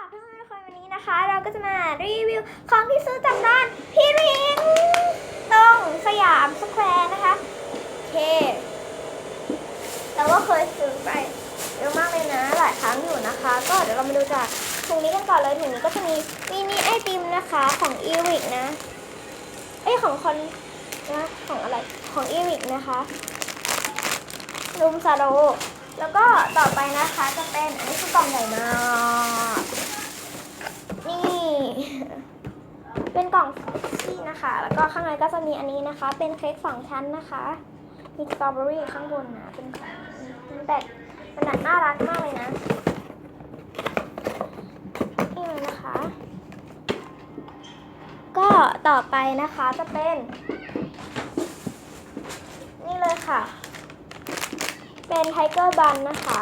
ค่ะเพื่อนๆทุกคนวันนี้นะคะ เราก็จะมารีวิวของที่ซื้อจากร้านพี่ลิงตรงสยามสแควร์นะคะโอเคแต่ว่าเคยซื้อไปเยอะมากเลยนะ หลายครั้งอยู่นะคะ ก็เดี๋ยวเรามาดูจากถุงนี้กันก่อนเลยถุงนี้ก็จะมีมินิไอติมนะคะของอีวิกนะเอ้ยของคอนนะของอะไรของอีวิกนะคะรูมซาโดแล้วก็ต่อไปนะคะจะเป็นอันนี้คือกล่องใหญ่มากนี่ เป็นกล่องที่นะคะ แล้วก็ข้างในก็จะมีอันนี้นะคะ เป็นเค้กสองชั้นนะคะ มีสตรอเบอรี่ข้างบนนะเป็นของมันแบบมันแบบน่ารักมากเลยนะนี่เลยนะคะ ก็ต่อไปนะคะจะเป็น นี่เลยค่ะ เป็นไทเกอร์บันนะคะ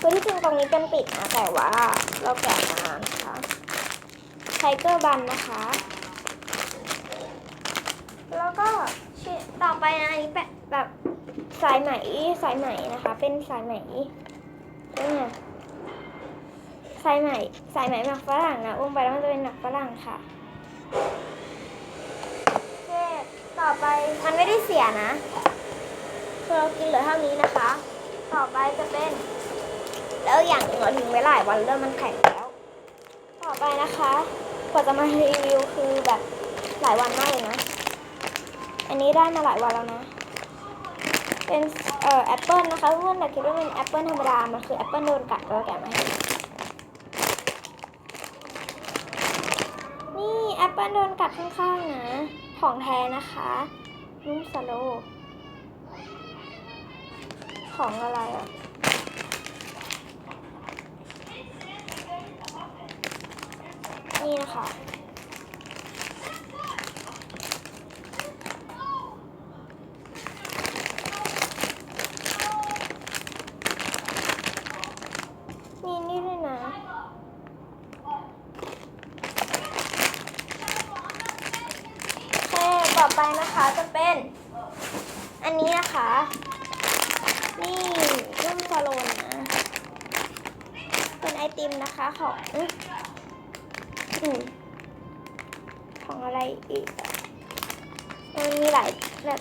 คือที่จริงตรงนี้เป็นปิดนะแต่ว่าเราแกะมานะคะไทเกอร์บันนะคะ แล้วก็ชิ้นต่อไปนะอันนี้แบบแบบสายไหมสายไหมนะคะ เป็นสายไหมเนี่ยสายไหมสายไหมหมักฝรั่งนะอุ้มไปแล้วมันจะเป็นหมักฝรั่งค่ะโอเคต่อไปมันไม่ได้เสียนะคือเรากินเหลือเท่านี้นะคะ ต่อไปจะเป็น แล้วอย่างหนึ่งเราทิ้งไว้หลายวันเริ่มมันแข็งแล้ว ต่อไปนะคะกว่าจะมารีวิวคือแบบหลายวันมากเลยนะ อันนี้ได้มาหลายวันแล้วนะ เป็นเอ่อแอปเปิลนะคะเพื่อนๆแต่คิดว่าเป็นแอปเปิลธรรมดา มันคือแอปเปิลโดนกัดแล้วแกะมาให้นี่แอปเปิลโดนกัดข้างๆนะ ของแท้นะคะนุ่มสโล ของอะไรอะนี่นะคะ มีนี่ด้วยนะ โอเค ต่อไปนะคะจะเป็น อันนี้นะคะ นี่นุ่มซาโลนนะ เป็นไอติมนะคะของอืมของอะไรอีกมันมีหลายแบบ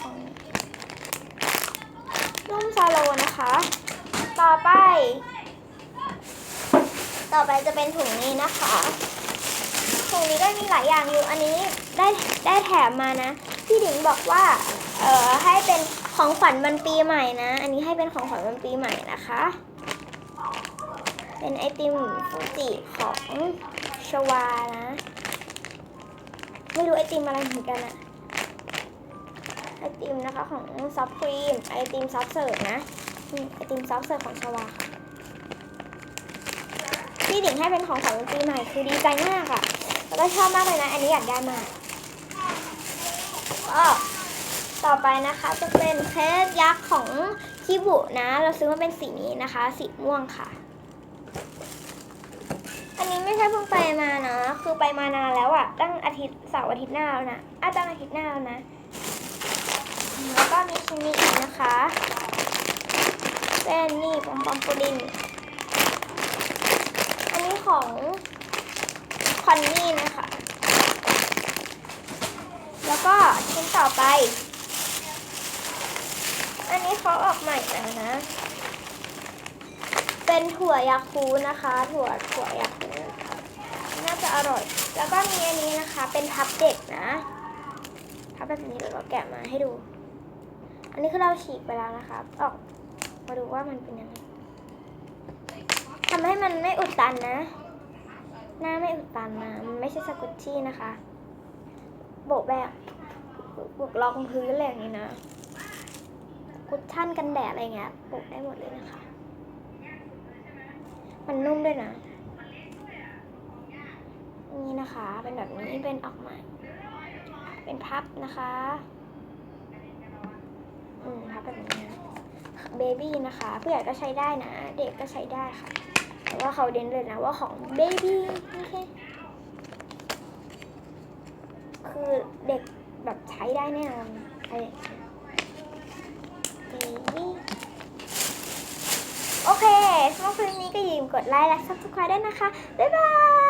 ของนุ่มซาโลนะคะ ต่อไป ต่อไปจะเป็นถุงนี้นะคะ ถุงนี้ก็มีหลายอย่างอยู่ อันนี้ได้ได้แถมมานะ พี่ดิงบอกว่าเอ่อให้เป็นของขวัญวันปีใหม่นะ อันนี้ให้เป็นของขวัญวันปีใหม่นะคะ เป็นไอติมฟูจิของชวานะ ไม่รู้ไอติมอะไรเหมือนกันอะไอติมนะคะของซอฟครีมไอติมซอฟเสิร์ฟนะไอติมซอฟเสิร์ฟของชวาค่ะพี่ดิ่งให้เป็นของขวัญวันปีใหม่คือดีใจมากอะแล้วก็ชอบมากเลยนะ อันนี้อยากได้มาก ก็ต่อไปนะคะจะเป็นเค้กยักษ์ของคิบุนะ เราซื้อมาเป็นสีนี้นะคะ สีม่วงค่ะ อันนี้ไม่ใช่เพิ่งไปมานะคือไปมานานแล้วอะตั้งอาทิตย์เสาร์อาทิตย์หน้าแล้วนะอะตั้งอาทิตย์หน้าแล้วนะแล้วก็มีชิ้นนี้อีกนะคะเป็นนี่ปอมปอมปูดิน อันนี้ของคอนนี่นะคะ แล้วก็ชิ้นต่อไป อันนี้เขาออกใหม่แล้วนะ เป็นถั่วยาคูนะคะ ถั่วถั่วยาคูนะคะน่าจะอร่อย แล้วก็มีอันนี้นะคะ เป็นทับเด็กนะ ทับแบบนี้เดี๋ยวเราแกะมาให้ดู อันนี้คือเราฉีกไปแล้วนะคะ ออกมาดูว่ามันเป็นยังไงทำให้มันไม่อุดตันนะ หน้าไม่อุดตันนะ มันไม่ใช่สกุตชี่นะคะ โบกแบบโบกรองพื้นอะไรอย่างนี้นะคุชชั่นกันแดดอะไรเงี้ยโบกได้หมดเลยนะคะ มันนุ่มด้วยนะ นี่นะคะ เป็นแบบนี้เป็นออกใหม่เป็นพับนะคะ อืมพับแบบนี้นะเบบี้นะคะผู้ใหญ่ก็ใช้ได้นะ เด็กก็ใช้ได้ค่ะ แต่ว่าเขาเน้นเลยนะว่าของเบบี้ไม่ใช่ คือเด็กแบบใช้ได้แน่นอนไรอย่โอเคสำหรับคลิปนี้ก็อย่าลืมกดไลค์และ subscribe ด้วยนะคะ บ๊ายบาย